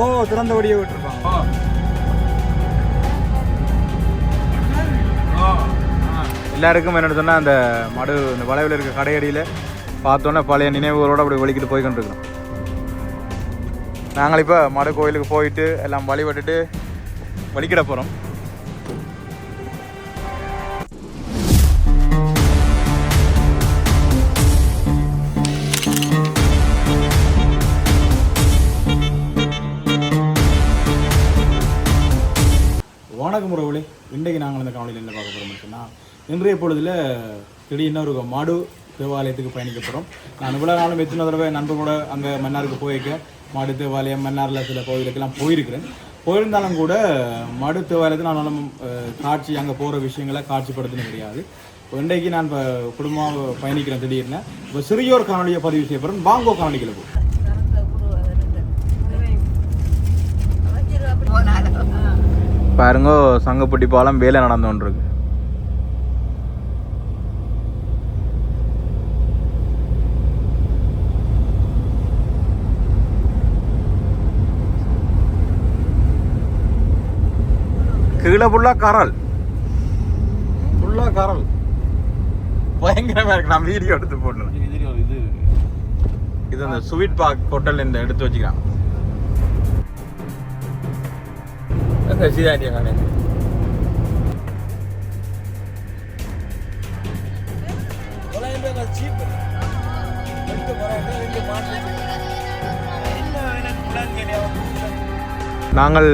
ஓ திறந்த வழியை விட்டுருப்பாங்க. எல்லாருக்கும் என்னென்னு சொன்னால் அந்த மடு இந்த வளைவில் இருக்க கடையடியில் பார்த்தோன்னே பழைய நினைவுகளோடு அப்படி வெளிக்கிட்டு போய் கொண்டிருக்கிறோம் நாங்கள் இப்போ மடு கோயிலுக்கு போயிட்டு எல்லாம் வழிபட்டுட்டு வழிக்கிட போகிறோம் வணக்கம் உறவுகளே. இன்றைக்கு நாங்கள் இந்த காவலில் என்ன பார்க்க போகிறோம் சொன்னால் இன்றைய பொழுதில் திடீர்னு ஒரு மாடு தேவாலயத்துக்கு பயணிக்க போகிறோம் நான் இவ்வளோ நாளும் எத்தனை தடவை நண்பர்களோட அங்கே மன்னாருக்கு போயிருக்க மாடு தேவாலயம் மன்னாரில் சில கோவிலுக்கெல்லாம் போயிருக்கிறேன். போயிருந்தாலும் கூட மாடு தேவாலயத்தில் நான் காட்சி அங்கே போகிற விஷயங்களை காட்சிப்படுத்தினது கிடையாது. இன்றைக்கு நான் இப்போ குடும்பமாக பயணிக்கிறேன் திடீர்னு. இப்போ சிறியோர் காணொலியை பதிவு செய்யப்படுறேன் பாங்கோ காணொலிகளை போ பாருங்க சங்கப்பட்டி பாலம் வேலை நடந்து கொண்டிருக்கு கீழே ஃபுல்லா கரல். ஃபுல்லா கரல். பயங்கரமா இருக்கு நான் வீடியோ எடுத்து போடணும் இது அந்த ஸ்வீட் பார்க் ஹோட்டல் இந்த எடுத்து வச்சுக்கிறான் சிதாண்டியா காணே நாங்கள்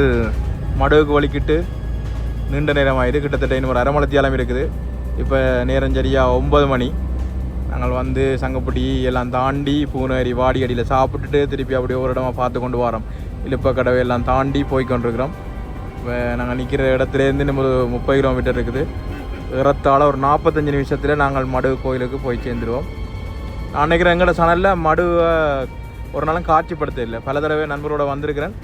மடுவுக்கு வலிக்கிட்டு நீண்ட நேரம் ஆயிடுது கிட்டத்தட்ட இன்னும் ஒரு அரை மலத்தியாலம் இருக்குது. இப்போ நேரம் சரியா ஒன்பது மணி. நாங்கள் வந்து சங்கப்பட்டி எல்லாம் தாண்டி பூனேரி வாடியடியில் சாப்பிட்டுட்டு திருப்பி அப்படியே ஒரு இடமா பார்த்து கொண்டு வரோம். இழுப்ப கடவை எல்லாம் தாண்டி போய் கொண்டிருக்கிறோம். இப்போ நாங்கள் நிற்கிற இடத்துலேருந்து நம்ம முப்பது கிலோமீட்டர் இருக்குது. ஏறத்தாழ ஒரு நாற்பத்தஞ்சு நிமிஷத்தில் நாங்கள் மடு கோயிலுக்கு போய் சேர்ந்துருவோம். நான் நினைக்கிறேன் எங்களோட சனலில் மடுவை ஒரு நாளும் காட்சிப்படுத்த இல்லை. பல தடவை நண்பரோட வந்திருக்கிறேன்.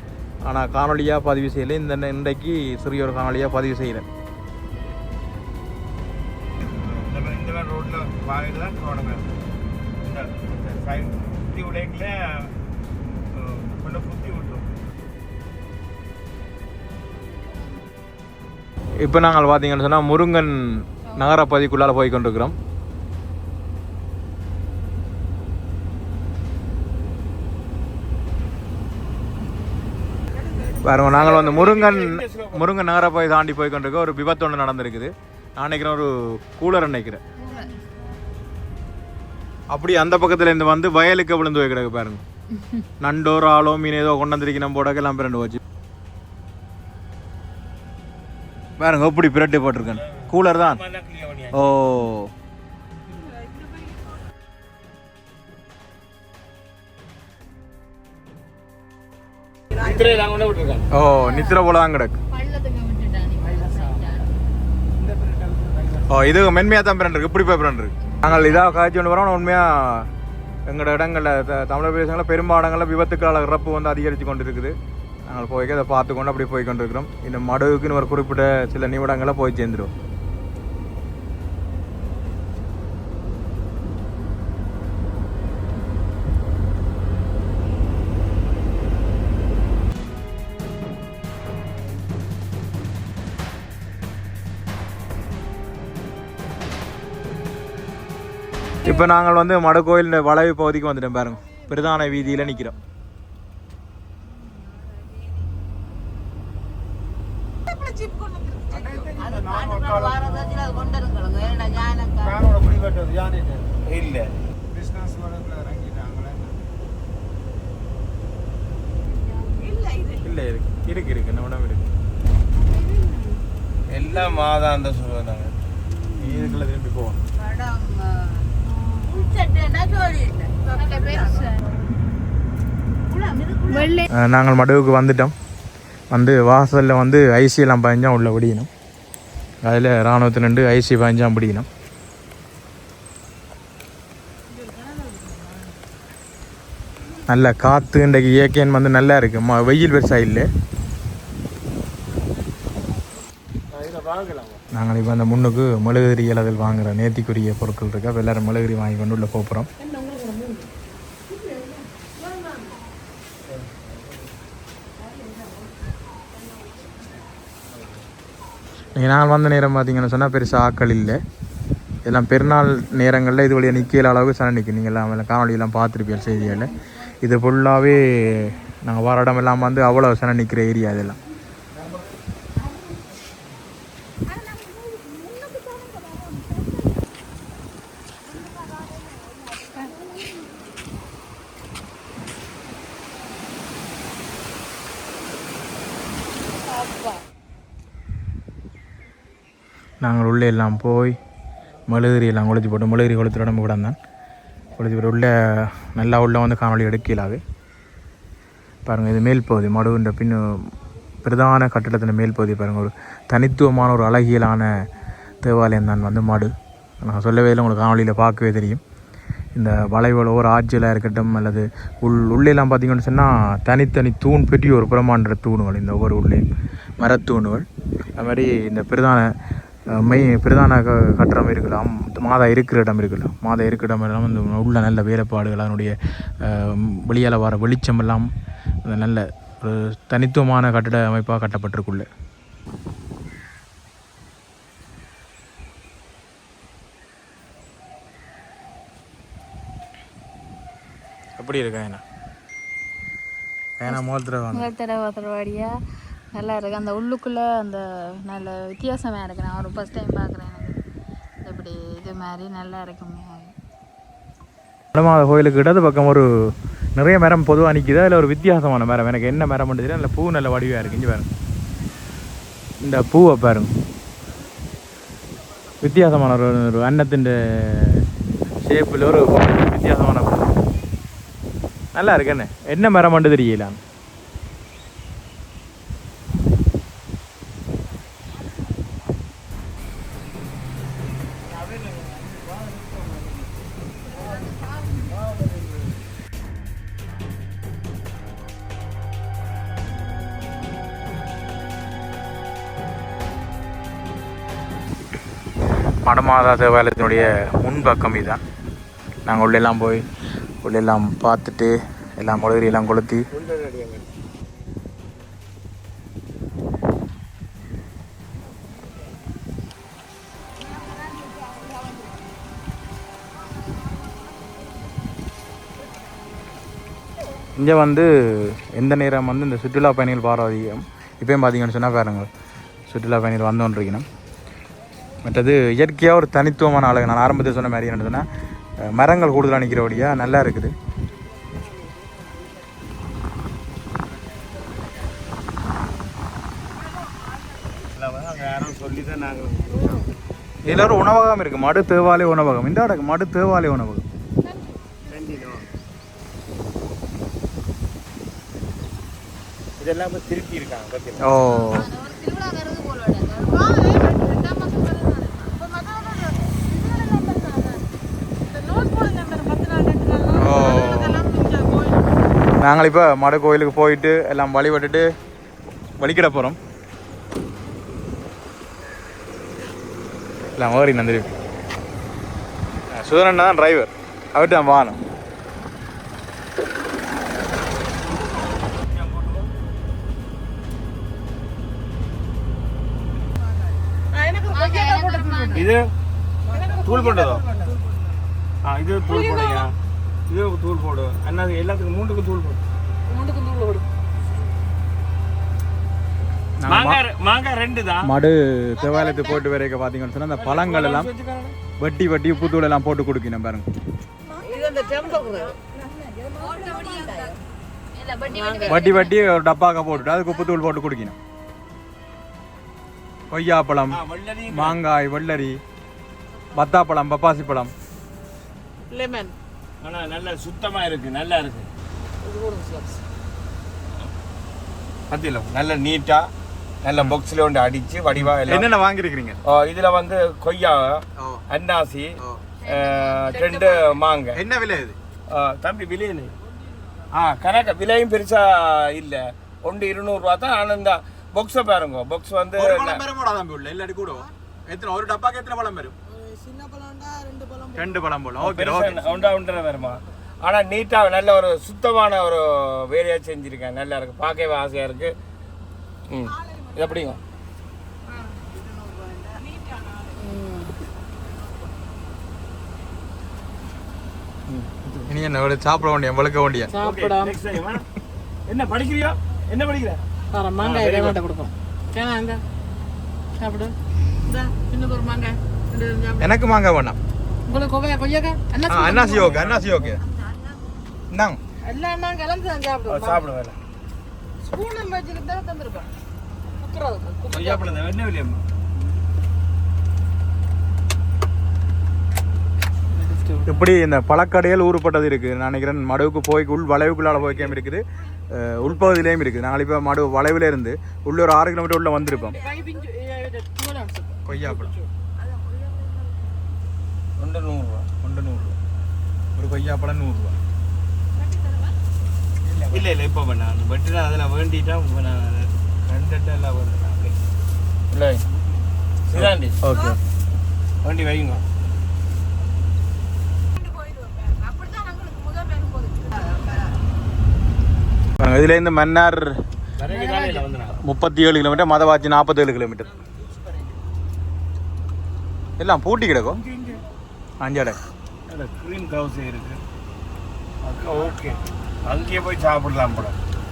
ஆனால் காணொலியாக பதிவு செய்யலை. இந்த இன்றைக்கு சிறிய ஒரு காணொலியாக பதிவு செய்கிறேன் ரோட்டில் வாங்கிட்டு தான் இந்த சைடு இப்போ நாங்கள் பார்த்தீங்கன்னு சொன்னால் முருங்கன் நகரப்பகுதிக்குள்ளால் போய் கொண்டிருக்கிறோம் பாருங்க நாங்கள் வந்து முருங்கன் முருங்கன் நகரப்பகுதி தாண்டி போய் கொண்டிருக்கோம் ஒரு விபத்து ஒன்று நடந்திருக்குது. நான் நினைக்கிறேன் ஒரு கூலர் நினைக்கிறேன். அப்படி அந்த பக்கத்துல இருந்து வந்து வயலுக்கு விழுந்து போய் கிடக்கு பாருங்க. நண்டோ ஆளோ மீன் ஏதோ கொண்டு வந்திருக்கு நம்ம எல்லாம் பிறண்டு போச்சு. பாருங்க எப்படி பிரட்டு போட்டிருக்கேன். கூலர் தான். ஓ. ஓ நித்திர போல தான் கிடக்கு. ஓ இது மென்மையாக தான் பிறண்ட் இருக்கு இப்படி போய் பிறண்ட் இருக்கு நாங்கள் இதாக காய்ச்சி கொண்டு வரோம். உண்மையாக எங்களோட இடங்களில் த- பிரதேசங்களில் பெரும்பாடங்களில் விபத்துக்களால் இறப்பு வந்து அதிகரித்து கொண்டு இருக்குது நாங்கள் போய் அதை பார்த்து கொண்டு அப்படி போய் கொண்டிருக்கிறோம். இந்த மடுவுக்குன்னு ஒரு குறிப்பிட்ட சில நிமிடங்களை போய் சேர்ந்துடும் இப்போ நாங்கள் வந்து மடக்கோயில் வளைவு பகுதிக்கு வந்துட்டோம் பாருங்க. பிரதான வீதியில் நிற்கிறோம் காரோட குடி கட்டுறது யானைட்டு இல்லை பிஸ்னஸ் இறங்கிட்டாங்களே இல்லை இருக்கு இருக்கு இருக்கு எல்லாம் இதுக்குள்ள திரும்பி போவோம் நாங்கள் மடுவுக்கு வந்துட்டோம். வந்து வாசலில் வந்து ஐசியெல்லாம் பாய்ஞ்சா உள்ள பிடிக்கணும் அதில் இராணுவத்தில் நின்று ஐசி பாய்ஞ்சா பிடிக்கணும் நல்ல காற்று இன்றைக்கு இயற்கையன் வந்து நல்லா இருக்குது ம வெயில் பெருசாக இல்லை. நாங்கள் இப்போ அந்த முன்னுக்கு மெழுகுதிரி இலதில் வாங்குற நேர்த்திக்குரிய பொருட்கள் இருக்கா. அப்போ எல்லாரும் மெழுகுதிரி வாங்கி கொண்டு உள்ள போகிறோம் நான் வந்த நேரம் பார்த்தீங்கன்னு சொன்னால் பெருசாக ஆக்கள் இல்லை. எல்லாம் பெருநாள் நேரங்களில் இது வழியாக நிற்கிற அளவுக்கு சன நிற்கும் நீங்கள் எல்லாம் காணொலியெல்லாம் பார்த்துருப்பீங்க செய்திகளில் இது ஃபுல்லாகவே நாங்கள் வர இடம் வந்து அவ்வளோ சன நிற்கிற ஏரியா இதெல்லாம் நாங்கள் உள்ளே எல்லாம் போய் மெழுகுரி எல்லாம் கொளுத்தி போட்டு மெழுகுரி கொளுத்துற நம்ம கூட தான் கொளுத்தி போட்டு உள்ளே நல்லா உள்ளே வந்து காணொலி எடுக்கலாது பாருங்கள் இது மேல் பகுதி மடுவின்ற பின் பிரதான கட்டிடத்தின் மேல் பகுதி பாருங்கள் ஒரு தனித்துவமான ஒரு அழகியலான தேவாலயம் தான் வந்து மடு. நான் சொல்லவே இல்லை உங்களுக்கு காணொலியில் பார்க்கவே தெரியும். இந்த வளைவல ஒரு ஆட்சியலாக இருக்கட்டும் அல்லது உள் உள்ளேலாம் பார்த்தீங்கன்னு சொன்னால் தனித்தனி தூண் பெரிய ஒரு பிரமாண்ட தூணுகள் இந்த ஒவ்வொரு உள்ளே மரத்தூணுகள். அது மாதிரி இந்த பிரதான மெய் பிரதான க கட்டடம் இருக்கலாம் மாதா இருக்கிற இடம் இருக்கலாம். மாதா இருக்கிற இடம் எல்லாம் இந்த உள்ள நல்ல வேலைப்பாடுகள் அதனுடைய வெளியால் வர வெளிச்சம் எல்லாம் நல்ல ஒரு தனித்துவமான கட்டிட அமைப்பாக கட்டப்பட்டிருக்குள்ள. எப்படி இருக்கா ஏன்னா ஏன்னா முதல் தடவை தடவாடியாக நல்லா இருக்குது அந்த உள்ளுக்குள்ளே அந்த நல்ல வித்தியாசமாக இருக்குது நான் ஒரு ஃபஸ்ட் டைம் பார்க்குறேன் எனக்கு. இப்படி இது மாதிரி நல்லா இருக்குமே. வடமாத கோயிலுக்கு இடது பக்கம் ஒரு நிறைய மரம் பொதுவாக நிற்கிது அதில் ஒரு வித்தியாசமான மரம்? எனக்கு என்ன மரம் பண்ணுறது நல்ல பூ நல்ல வடிவாக இருக்கு. இங்கே பாருங்க. இந்த பூவை பாருங்க. வித்தியாசமான ஒரு ஒரு அன்னத்தின் ஷேப்பில் ஒரு வித்தியாசமான பூ. நல்லா இருக்கு என்ன? என்ன மரம் மட்டும் தெரியல. மாதா தேவாலயத்தினுடைய முன்பக்கம் இதுதான். நாங்கள் உள்ளெல்லாம் போய் உள்ளெல்லாம் பார்த்துட்டு எல்லாம் முழுகரி எல்லாம் கொளுத்தி. இங்கே வந்து எந்த நேரம் வந்து இந்த சுற்றுலா பயணிகள் பார அதிகம் இப்போயும் பார்த்தீங்கன்னு சொன்னால் பாருங்கள் சுற்றுலா பயணிகள் வந்தோன்றிருக்கணும் மற்றது இயற்கையாக ஒரு தனித்துவமான அழகு நான் ஆரம்பத்தில் சொன்ன மாதிரி என்னதுன்னா மரங்கள் கூடுதலாக நிற்கிறபடியாக நல்லா இருக்குது. இதில் ஒரு உணவகம் இருக்குது மடு தேவாலய உணவகம். இந்த இடக்கு மடு தேவாலய உணவகம். இதெல்லாம் இப்போ திருப்பி இருக்காங்க. ஓ. நாங்கள் இப்போ மடு கோயிலுக்கு போயிட்டு எல்லாம் வழிபட்டுட்டு வழிக்கிட போகிறோம் எல்லாம் ஓரி நந்திரி சுதரன் தான் டிரைவர் அவர்கிட்ட தான் வாகனம். இது தூள் போட்டதோ? ஆ இது தூள் போடையா இது தூள் போடு. அண்ணா அது எல்லாத்துக்கும் மூண்டுக்கும் தூள் போடு. மாங்காய் ரெண்டு தான் மடு தேவாலயத்துக்கு போட்டு வரைக்க பார்த்தீங்கன்னு சொன்னால் அந்த பழங்கள் எல்லாம் வட்டி வட்டி உப்புத்தூள் எல்லாம் போட்டு கொடுக்கணும் பாருங்க. வட்டி வட்டி ஒரு டப்பாக்க போட்டுட்டு அதுக்கு உப்புத்தூள் போட்டு குடிக்கணும். கொய்யாப்பழம் வெள்ளரி மாங்காய் வெள்ளரி பத்தாப்பழம் பப்பாசி பழம். ஆனா நல்ல சுத்தமா இருக்கு நல்லா இருக்கு. பத்தியில நல்ல நீட்டா நல்ல பாக்ஸ்ல ஒன்று அடிச்சு வடிவா எல்லாம். என்னென்ன வாங்கியிருக்கிறீங்க? ஓ, இதுல வந்து கொய்யா அன்னாசி ரெண்டு மாங்காய் என்ன விலை இது? தம்பி விலையில. ஆ கணக்கு விலையும் பெருசா இல்ல. ஒன்று இருநூறுவா தான். ஆனால் இந்த பாக்ஸை பாருங்க. பாக்ஸ் வந்து ஒரு பழம் தம்பி உள்ள. இல்லாட்டி கூட எத்தனை? ஒரு டப்பாக்கு எத்தனை பழம் பெரும் ரெண்டு பழம் ஓகே ஓகே ஒன்றா ஒன்றரை வருமா? ஆனால் நீட்டாக நல்ல ஒரு சுத்தமான ஒரு வேலையாக செஞ்சுருக்கேன் நல்லா இருக்குது பார்க்கவே ஆசையாக இருக்குது ம். இது எப்படிங்க? இனி என்ன சாப்பிட வேண்டிய வளர்க்க வேண்டிய. என்ன படிக்கிறியோ? என்ன படிக்கிற? வர மாங்காய் ரேவண்ட கொடுக்கும் ஏன்னா அங்க சாப்பிடு. இன்னும் ஒரு மாங்காய். எனக்கு மாங்காய் வேணாம். உங்களுக்கு கொவையா கொய்யாக்கா அன்னாசி ஓகே அன்னாசி ஓகே இந்தாங்க எல்லாம் நான் கலந்து தான் சாப்பிடுவோம். சாப்பிட வேலை. ஸ்பூனும் வச்சுக்கிட்டு தான் தந்துருப்பேன் குத்துறதுக்கு சாப்பிடுங்க என்ன இல்லையம்மா இப்படி இந்த பழக்கடையில் ஊறுப்பட்டது இருக்குது நான் நினைக்கிறேன் மடுவுக்கு போய் உள் வளைவுக்குள்ளால போய்க்காம இருக்குது. உள்பகுதியிலையும் இருக்குது. நாங்கள் இப்போ மடு வளைவில் இருந்து உள்ள ஒரு ஆறு கிலோமீட்டர் உள்ள வந்திருப்போம். கொய்யாப்பழம். ரெண்டு நூறுரூவா ஒன்று நூறுரூவா ஒரு கொய்யாப்பழம் நூறுரூவா இல்லை இல்லை இப்போ பண்ண வெட்டினா அதில் வேண்டிட்டா நான் ரெண்டு எல்லாம் வருது அப்படியே இல்லை இதாண்டி ஓகே வண்டி வைங்க இதுலேருந்து மன்னார் முப்பத்தி ஏழு கிலோமீட்டர் மதவாச்சி நாற்பத்தேழு கிலோமீட்டர் எல்லாம் பூட்டி கிடக்கும் அஞ்சாடை அந்த க்ரீன் ஹவுஸ் இருக்கு. அக்கா ஓகே அங்கேயே போய் சாப்பிடலாம் போல.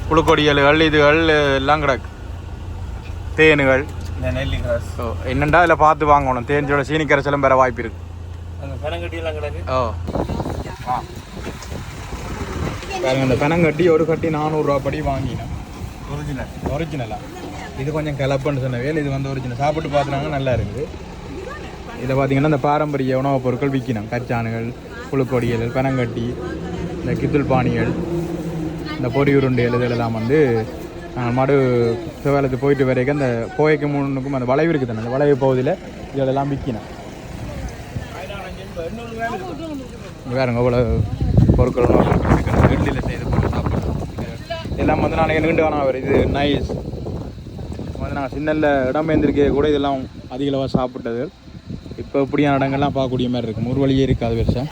புழுக்கொடியல்கள் இதுகள் எல்லாம் கிடக்கு. தேனுகள். இந்த நெல்லிக்காய். ஸோ என்னண்டா இதில் பார்த்து வாங்கணும்? தேஞ்சோட சீனி கரைசலும் பெற வாய்ப்பு இருக்கு. அங்கே பனங்கட்டியெல்லாம் கிடக்கு. ஓ. ஆ. பாருங்க இந்த பனங்கட்டி ஒரு கட்டி நானூறுரூவா படி வாங்கினேன். ஒரிஜினல் ஒரிஜினலா இது கொஞ்சம் கலப்புன்னு சொன்ன வேலை இது வந்து ஒரிஜினல் சாப்பிட்டு பார்த்துனாங்க நல்லா இருக்குது. இதில் பார்த்தீங்கன்னா இந்த பாரம்பரிய உணவுப் பொருட்கள் விற்கணும் கச்சானுகள் புழுக்கொடிகள் பனங்கட்டி இந்த கித்துள் பாணிகள் இந்த பொறி உருண்டைகள் இதெல்லாம் வந்து நாங்கள் மடு சிவாலயத்துக்கு போயிட்டு வரைக்கும் அந்த போய்க்கு முன்னுக்கும் அந்த வளைவு இருக்குது. அந்த வளைவு பகுதியில் இதெல்லாம் விற்கணும் இங்க பாருங்க பொருட்கள் நெல்லில் செய்து பொருள் சாப்பிட்றோம் எல்லாம் வந்து நான் நீண்டு வேணாம் இது நைஸ் வந்து நாங்கள் சின்னல்ல இடம்பெயர்ந்திருக்க கூட இதெல்லாம் அதிக அளவாக சாப்பிட்டது. இப்போ இப்படியான இடங்கள்லாம் பார்க்கக்கூடிய மாதிரி இருக்கும் ஒரு வழியே இருக்காது பெருசா.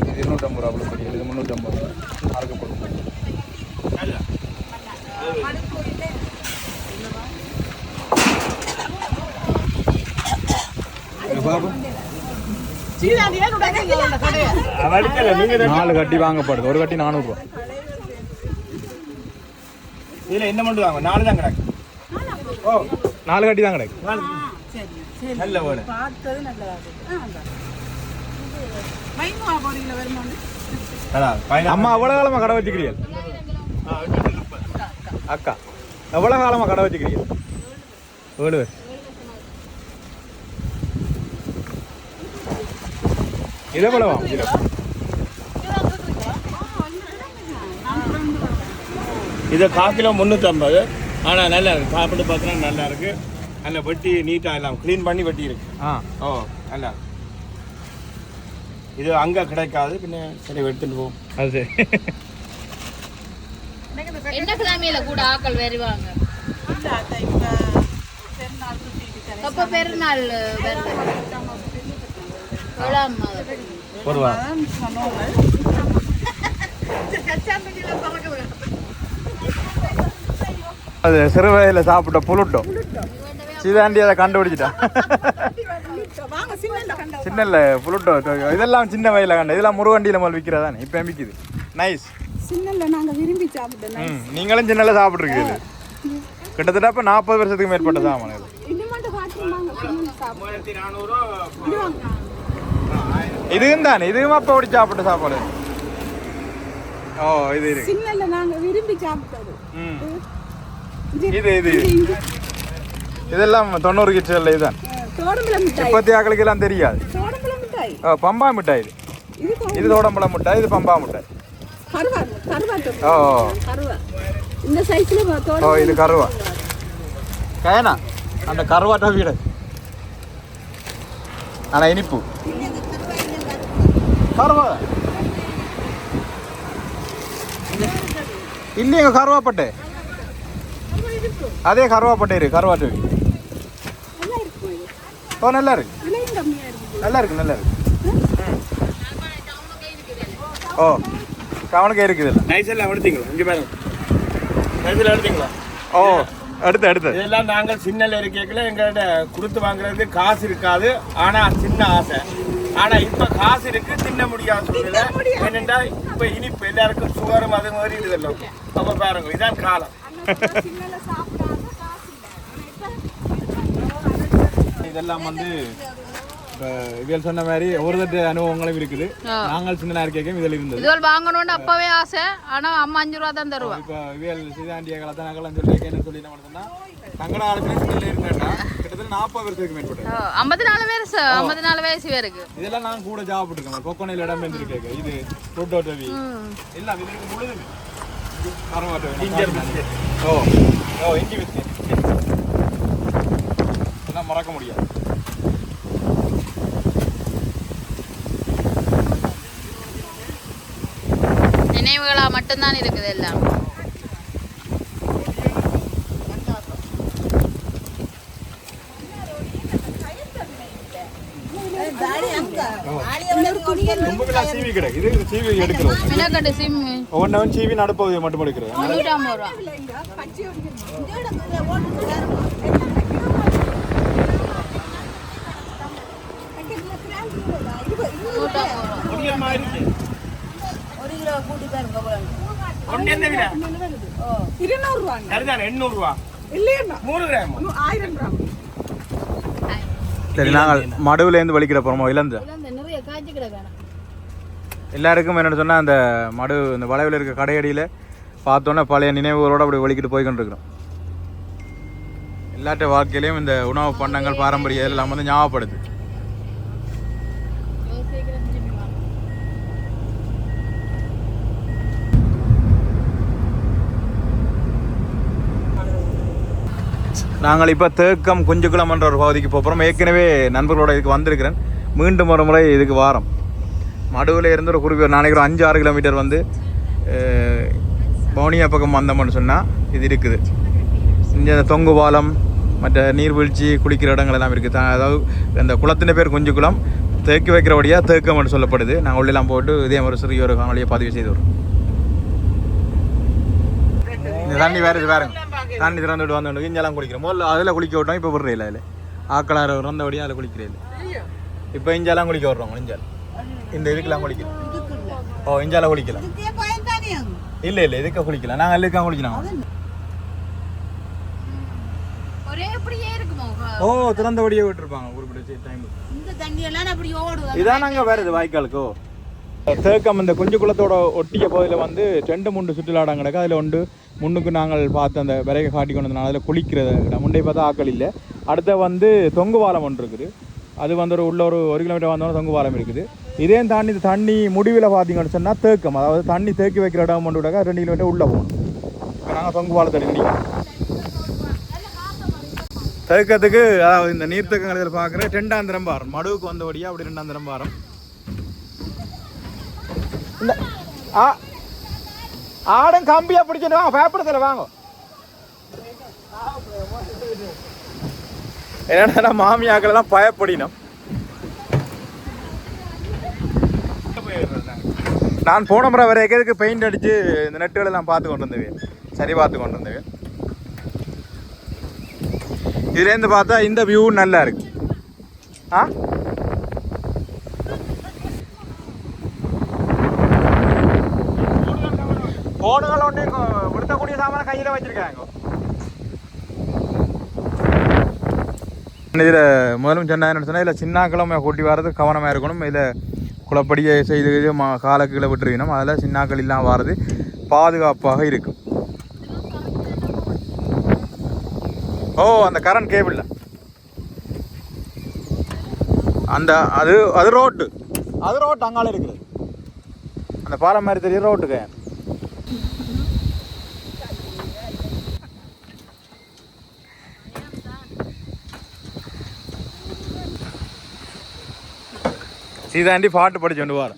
இது இருநூற்றம்பது ரூபா அவ்வளோ பெரிய இது முந்நூற்றம்பது ரூபா. நீங்கள் நாலு கட்டி வாங்கப்படுது. ஒரு கட்டி நானூறுரூவா இதில் என்ன மட்டும் வாங்க? நாலு தான் கிடக்கு. ஓ. நாலு கட்டி தான் கிடைக்கும் நாலு நல்ல வேலை அதான் பதினாறு அம்மா எவ்வளோ காலமாக கடை வச்சுக்கிறீர்கள் அக்கா எவ்வளோ காலமாக கடை வச்சுக்கிறீர்கள் ஏழு பேர் இது எவ்வளவா? கிலோ இது கால் கிலோ முந்நூற்றம்பது ஆனால் நல்லா இருக்கு. சாப்பிட்டு பார்த்தீங்கன்னா நல்லா இருக்கு. நல்ல வெட்டி நீட்டாக எல்லாம் க்ளீன் பண்ணி வெட்டி இருக்கு. ஆ. ஓ நல்லா. இது அங்கே கிடைக்காது பின்ன சரி எடுத்துட்டு போவோம் அது. சரி என்ன கிழமையில கூட ஆக்கள் வருவாங்க? அப்ப பெருநாள் வருது. ஏழாம் அது சிறு வயதில் சாப்பிட்ட புலுட்டோம் சீதாண்டி அதை கண்டுபிடிச்சிட்டா சின்னல்ல புலுட்டோ இதெல்லாம் சின்ன வயதில் கண்ட. இதெல்லாம் முருகண்டியில் முதல் விற்கிறதானே இப்போ விற்கிது நைஸ் சின்னல நாங்க விரும்பி சாப்பிட்டோம் ம் நீங்களும் சின்னல சாப்பிட்ருக்கீங்க கிட்டத்தட்ட இப்போ நாற்பது வருஷத்துக்கு மேற்பட்ட சாமான் இது. இதுவும் தானே? இதுவும் அப்போ ஓடி சாப்பிட்ட சாப்பாடு? ஓ இது இருக்கு. சின்னல நாங்க விரும்பி சாப்பிட்டது. ம். இது இது இது இது. இதெல்லாம் தொண்ணூறு கிட்ஸில் இதுதான். இப்பத்தி ஆக்களுக்கு எல்லாம் தெரியாது பம்பா மிட்டாய் இது. இது தோடம்பழம் மிட்டாய் இது பம்பா மிட்டாய். ஓ இந்த சைஸ்ல ஓ இது கருவா. கயனா அந்த கருவாட்ட வீடு. ஆனா இனிப்பு. கருவா. இல்லைங்க கருவாப்பட்டை. அதே கருவாப்பட்டை இருக்கு கருவாட்டு வீடு நல்லா இருக்கும் இது ஓ நல்லா இருக்கு நல்லா இருக்கு நல்லா இருக்கு ஓ கவனுக்கு இருக்குது இல்லை நைஸ் எல்லாம் எடுத்தீங்களா இங்கே பாருங்க. நைஸ் எல்லாம் எடுத்தீங்களா ஓ அடுத்து அடுத்து. இதெல்லாம் நாங்கள் சின்னல இருக்கைக்குள்ள எங்கள்கிட்ட கொடுத்து வாங்குறதுக்கு காசு இருக்காது. ஆனால் சின்ன ஆசை. ஆனா இப்ப காசு இருக்கு தின்ன முடியாது சூழ்நிலை என்னண்டா இப்ப இனிப்பு எல்லாருக்கும் சுகரும் அது மாதிரி இதுல அப்ப பாருங்க இதான் காலம் சின்னல சாப்பிடாம காசு இல்லை ஆனா இப்ப இதெல்லாம் வந்து இப்போ இவியல் சொன்ன மாதிரி ஒரு தட்டு அனுபவங்களும் இருக்குது. நாங்கள் சின்ன இருக்கேன் இதில் இருந்தது. இதுவரை வாங்கணும்னு அப்பவே ஆசை. ஆனா அம்மா அஞ்சு ரூபா தான் தருவா. இப்போ இவியல் சீதாண்டிய காலத்தை நகலாம் சொல்லி என்ன சொல்லி என்ன பண்ணுறதுன்னா தங்கட காலத்துல சின்னல இருந்தேன்னா கிட்டத்தட்ட நாற்பது வருஷத்துக்கு மேற்பட்டது. ஐம்பத்தி நாலு வயசு ஐம்பத்தி நாலு வயசு பேருக்கு. இதெல்லாம் நான் கூட சாப்பிட்டுருக்கேன் கொக்கோனையில் இடம் இருந்திருக்கேன் இது ரொட்டோ டவி. எல்லாம் இதுக்கு முழுது Ginger biscuit. ஓ ஓ இஞ்சி பிஸ்கெட். மறக்க முடியாது. நினைவுகளா மட்டும்தான் இருக்குது எல்லாம். ஒவ்வொன்றவன் சீவி நடுப்பகுதியை மட்டும் எடுக்கிறது ரூபா எண்ணூறு ரூபா இல்லையா மூணு கிராம் ஆயிரம் சரி நாங்கள் மடுவுலேருந்து வலிக்கிற போகிறோமோ இழந்து இந்த எல்லாருக்கும் என்னென்னு சொன்னால் அந்த மடு இந்த வளைவில் இருக்க கடையடியில் பார்த்தோன்னே பழைய நினைவுகளோடு அப்படி வலிக்கிட்டு போய்கொண்டிருக்கிறோம். எல்லாட்ட வாழ்க்கையிலையும் இந்த உணவு பண்டங்கள் பாரம்பரிய எல்லாம் வந்து ஞாபகப்படுது. நாங்கள் இப்போ தேக்கம் குஞ்சுக்குளம் என்ற ஒரு பகுதிக்கு போகிறோம் ஏற்கனவே நண்பர்களோட இதுக்கு வந்திருக்கிறேன். மீண்டும் ஒரு முறை இதுக்கு வாரம். மடுவில் இருந்து ஒரு குறிப்பிட்ட ஒரு நாளைக்கு ஒரு அஞ்சு ஆறு கிலோமீட்டர் வந்து பவுனியா வவுனியா பக்கம் வந்தோம்னு சொன்னால் இது இருக்குது. இங்கே இந்த தொங்கு பாலம் மற்ற நீர்வீழ்ச்சி குளிக்கிற இடங்கள் எல்லாம் இருக்குது. அதாவது இந்த குளத்தின் பேர் குஞ்சுக்குளம். தேக்கி வைக்கிறபடியாக தேக்கம் என்று சொல்லப்படுது. நாங்கள் உள்ளெல்லாம் போட்டு இதே ஒரு சிறிய ஒரு காணொலியை பதிவு செய்து வரோம். இந்த தண்ணி வேறு இது வேறு. தண்ணி திறந்து விட்டு வந்து இங்கெல்லாம் குளிக்கிறோம். முதல்ல அதில் குளிக்க விட்டோம். இப்போ விடுறே இல்லை அதில். ஆக்களார இறந்தபடியாக அதில் குளிக்கிறே இல்லை. இப்போ இஞ்செல்லாம் குளிக்க விட்றோம். இஞ்சால் இந்த இதுக்கெல்லாம் குளிக்கலாம் ஓ இஞ்சால குளிக்கலாம் இல்லை இல்லை இதுக்கு குளிக்கலாம் நாங்கள் எல்லாம் குளிக்கலாம் ஓ திறந்தபடியே விட்டுருப்பாங்க. குறிப்பிட்ட டைம் இதான் நாங்கள் வேறு இது வாய்க்காலுக்கோ? தேக்கம் இந்த குஞ்சு குளத்தோட ஒட்டிய பகுதியில் வந்து ரெண்டு மூன்று சுற்றுலாடம் கிடக்கு. அதில் ஒன்று முன்னுக்கு நாங்கள் பார்த்த அந்த விறகை காட்டி கொண்டு வந்தனால அதில் குளிக்கிறத இடம் முண்டை பார்த்தா ஆக்கள் இல்லை. அடுத்த வந்து தொங்கு பாலம் ஒன்று இருக்குது. அது வந்து ஒரு உள்ள ஒரு ஒரு கிலோமீட்டர் வந்தோட தொங்கு பாலம் இருக்குது. இதே தாண்டி இந்த தண்ணி முடிவில் பார்த்தீங்கன்னு சொன்னால் தேக்கம். அதாவது தண்ணி தேக்கி வைக்கிற இடம் கொண்டு விட்டாக்க ரெண்டு கிலோமீட்டர் உள்ளே போகணும். இப்போ நாங்கள் தொங்கு பாலத்தை நிற்கிறோம் தேக்கத்துக்கு அதாவது இந்த நீர்த்தக்கங்கள் பார்க்குற ரெண்டாந்திரம் பாரம் மடுவுக்கு வந்தபடியாக அப்படி ரெண்டாந்திரம் பாரம் இந்த ஆ ஆடும் கம்பியாக பிடிச்சிட்டு வாங்க பேப்பரத்தில் வாங்க என்னடா மாமியாக்கள்லாம் பயப்படினோம் நான் போன முறை வர எதுக்கு பெயிண்ட் அடித்து இந்த நெட்டுகளெல்லாம் பார்த்து கொண்டு வந்தேன் சரி பார்த்து கொண்டு வந்தேன் இதுலேருந்து பார்த்தா இந்த வியூ நல்லா இருக்கு ஆ ஒன்று விடுத்தக்கூடிய சாமான கையில் வச்சிருக்காங்க இதில் முதலும் சொன்னா என்ன சொன்னால் இதில் சின்ன கிழமை கூட்டி வர்றது கவனமாக இருக்கணும் இதில் குளப்படியை செய்து மா காலக்கீழே விட்டுருக்கணும் அதில் சின்னாக்கள் இல்லாமல் வர்றது பாதுகாப்பாக இருக்கும் ஓ அந்த கரண்ட் கேபிளில் அந்த அது அது ரோட்டு அது ரோட்டு அங்கால இருக்குது அந்த பாலம் மாதிரி தெரியுற ரோட்டுக்கு சீதாண்டி பாட்டு படிச்சு கொண்டு வர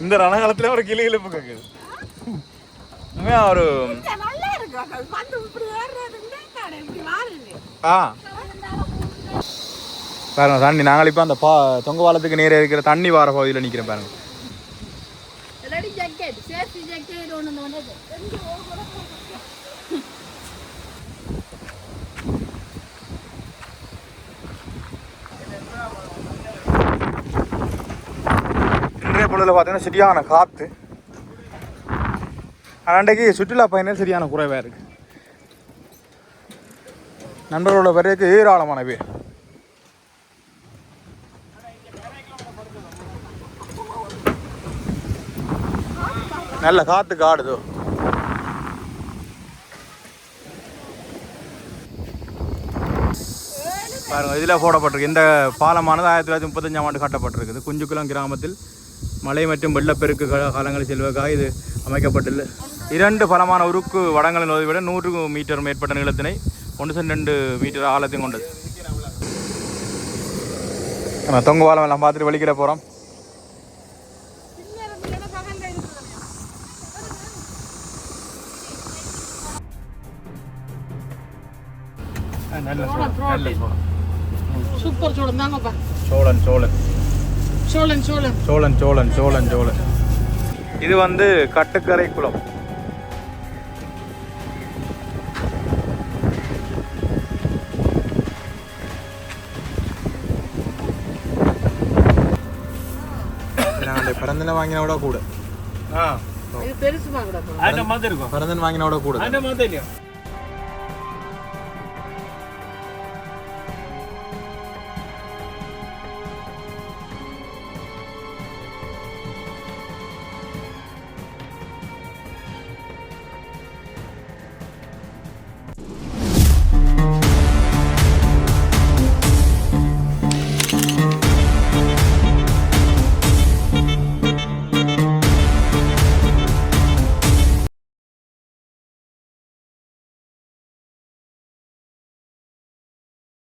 இந்த ரணகாலத்துல ஒரு கிளி கிளிப்பு கேக்குது உண்மையா ஒரு ஆ பாருங்க தண்ணி நாங்கள் இப்போ அந்த பா தொங்க பாலத்துக்கு நேரே இருக்கிற தண்ணி வார பகுதியில் நிற்கிறேன் பாருங்க போகிறதுல பார்த்தீங்கன்னா சரியான காற்று அன்றைக்கு சுற்றுலா பயணிகள் சரியான குறைவாக இருக்கு. நண்பர்களோட பிறகு ஏராளமான பேர். நல்ல காற்று காடுதோ. பாருங்க இதில் போடப்பட்டிருக்கு. இந்த பாலமானது ஆயிரத்தி தொள்ளாயிரத்தி முப்பத்தஞ்சாம் ஆண்டு கட்டப்பட்டிருக்குது. குஞ்சுக்குளம் கிராமத்தில் மழை மற்றும் வெள்ளப்பெருக்கு காலங்களில் செல்வதற்காக இது அமைக்கப்பட்டுள்ளது. இரண்டு பலமான உருக்கு வடங்களின் உதவி விட நூறு மீட்டர் மேற்பட்ட நீளத்தினை ஒன்று சென்று ரெண்டு மீட்டர் ஆழத்தையும் கொண்டது. நம்ம தொங்கு பாலம் எல்லாம் பார்த்துட்டு வெளிக்கிட போகிறோம் நல்ல சோழன் நல்ல சோழன் சூப்பர் தாங்கப்பா. சோழன் சோழன். சோழன் சோழன் சோழன் சோழன். இது வந்து கட்டுக்கரை குளம். பிறந்தன வாங்கின விட கூட. ஆ. இது பெருசு பார்க்கடா அந்த மாதிரி இருக்கும். பிறந்தன் வாங்கின விட கூட. அந்த மாதிரி இல்லையா?